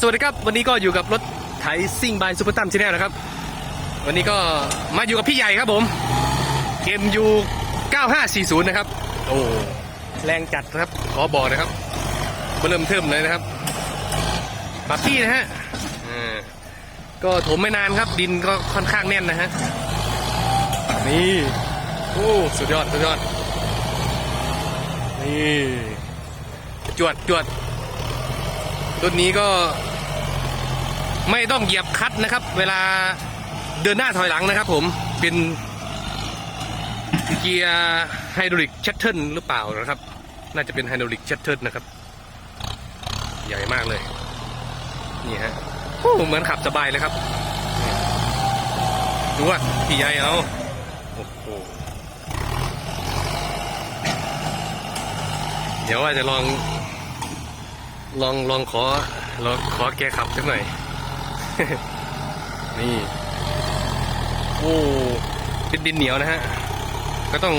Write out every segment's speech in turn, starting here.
สวัสดีครับ วันนี้ก็อยู่กับรถไถซิ่งบายซูเปอร์ตัมชแนลนะครับ วันนี้ก็มาอยู่กับพี่ใหญ่ครับผมเกมยู9540 นะครับ โอ้แรงจัดครับ ขอบอกนะครับมาเริ่มเทิมเลยนะครับปับที่นะฮะก็ถมไม่นานครับ ดินก็ค่อนข้างแน่นนะฮะนี่โอ้สุดยอด สุดยอด นี่ จวดจวด รุ่นนี้ก็ไม่ต้องเหยียบคัดนะครับ เวลาเดินหน้าถอยหลังนะครับผมเป็นเกียร์ไฮดรอลิกชัตเทิลหรือเปล่านะครับ น่าจะเป็นไฮดรอลิกชัตเทิลนะครับ ใหญ่มากเลย นี่ฮะโอ้เหมือนขับสบายเลยครับ ดูว่าพี่ใหญ่เอาโอ้โหเดี๋ยวว่าจะลอง ลองลองขอลองขอแกขับสักหน่อย นี่ โอ้เป็นดินเหนียวนะฮะ ก็ต้อง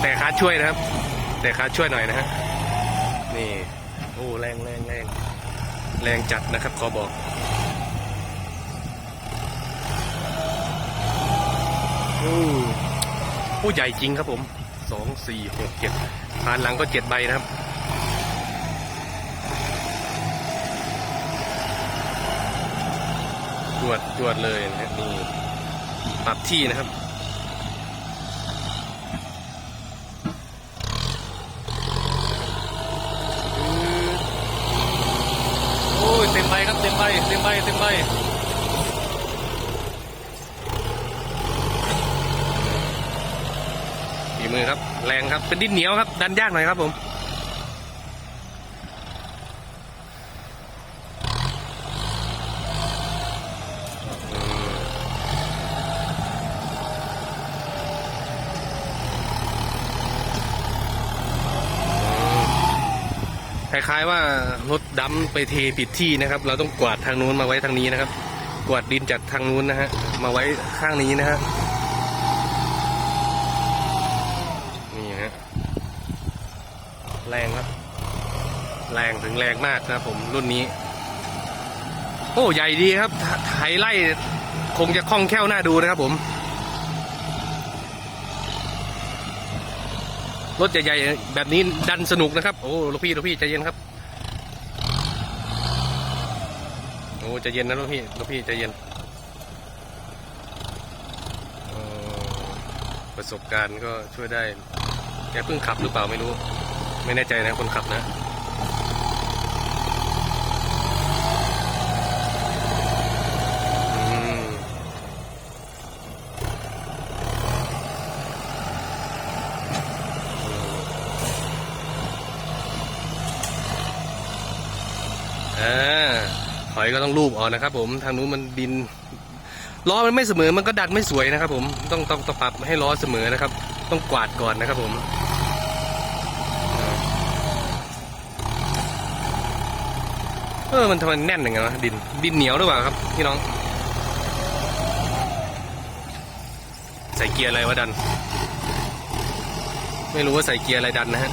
แต่ขาช่วยนะครับ แต่ขาช่วยหน่อยนะฮะ นี่ โอ้แรงแรงแรงแรงจัดนะครับขอบอกโอ้ผู้ใหญ่จริงครับผมสองสี่หกเจ็ดผ่านหลังก็เจ็ดใบนะครับ วดจวดเลยนะนี่ปรับที่นะครับโอ้ยเต็มใบครับเต็มใบเต็มใบเต็มใบฝีมือครับ แรงครับ เป็นดินเหนียวครับ ดันยากหน่อยครับผม ล้ายๆว่ารถดำไปเทผิดที่นะครับ เราต้องกวาดทางนู้นมาไว้ทางนี้นะครับ กวาดดินจากทางนู้นนะฮะมาไว้ข้างนี้นะฮะนี่ฮะแรงครับ แรงถึงแรงมากนะครับ ผมรุ่นนี้ โอ้ใหญ่ดีครับไถไถไล่คงจะคล่องแคล่วน่าดูนะครับผม รถใหญ่ๆแบบนี้ดันสนุกนะครับ โอ้ลูกพี่ลูกพี่ใจเย็นครับ โอ้ใจเย็นนะลูกพี่ลูกพี่ใจเย็นประสบการณ์ก็ช่วยได้แกเพิ่งขับหรือเปล่าไม่รู้ ไม่แน่ใจนะคนขับนะ อ่าถอยก็ต้องรูปออกนะครับ ผมทางนู้นมันดินล้อมันไม่เสมอมันก็ดันไม่สวยนะครับ ผมต้องต้องต้องปรับให้ล้อเสมอนะครับ ต้องกวาดก่อนนะครับ ผมเออมันทำไมแน่นอย่างเงี้ยวะดินดินเหนียวหรือเปล่าครับพี่น้อง ใส่เกียร์อะไรวะดัน ไม่รู้ว่าใส่เกียร์อะไรดันนะฮะ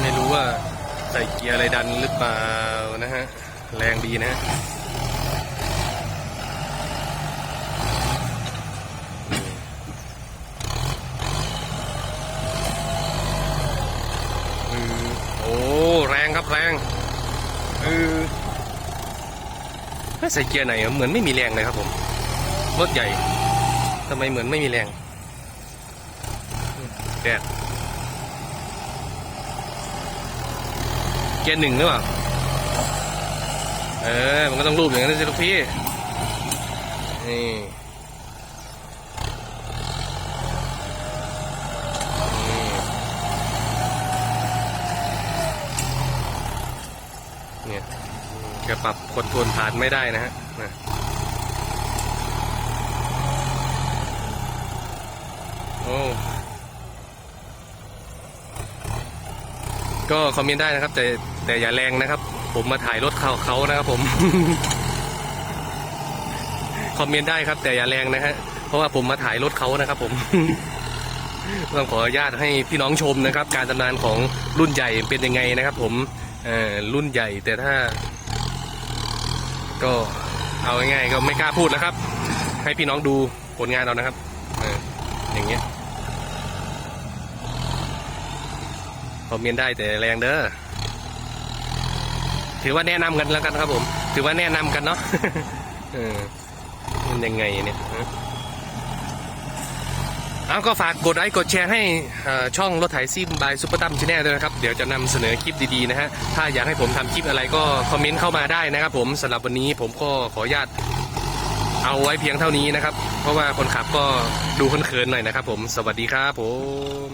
ไม่ รู้ว่าใส่เกียร์อะไรดันหรือเปล่านะฮะ แรงดีนะฮะโอ้ แรงครับแรงเออไม่ใส่เกียร์ไหนเหมือนไม่มีแรงเลยครับผมรถใหญ่ทำไมเหมือนไม่มีแรงแดด กียร์หนึ่งหรือเปล่า เออ มันก็ต้องรูปอย่างนั้นสิลูกพี่ นี่นี่เนี่ยแกปรับคนทรลผ่านไม่ได้นะฮะนะโอ้ก็คอมเมนต์ได้นะครับแต่ แต่อย่าแรงนะครับ ผมมาถ่ายรถเขาเขานะครับผม คอมเมนต์ได้ครับ แต่อย่าแรงนะฮะเพราะว่าผมมาถ่ายรถเขานะครับ ผมต้องขออนุญาตให้พี่น้องชมนะครับ การทำงานของรุ่นใหญ่เป็นยังไงนะครับ ผมรุ่นใหญ่แต่ถ้า ก็เอาง่ายๆก็ไม่กล้าพูดนะครับ ให้พี่น้องดูผลงานเรานะครับอย่างเงี้ยคอมเมนต์ได้แต่แรงเด้อ ถือว่าแนะนำกันแล้วกันครับผม ถือว่าแนะนำกันเนาะเออมันยังไงเนี่ยเอาก็ฝากกดไลค์กดแชร์ให้ช่องรถไถซิมบายซุปเปอร์ตัมชแนลด้วยนะครับ เดี๋ยวจะนำเสนอคลิปดีๆนะฮะ ถ้าอยากให้ผมทำคลิปอะไรก็คอมเมนต์เข้ามาได้นะครับผมสำหรับวันนี้ผมก็ขออนุญาตเอาไว้เพียงเท่านี้นะครับ เพราะว่าคนขับก็ดูเขินๆหน่อยนะครับผม สวัสดีครับผม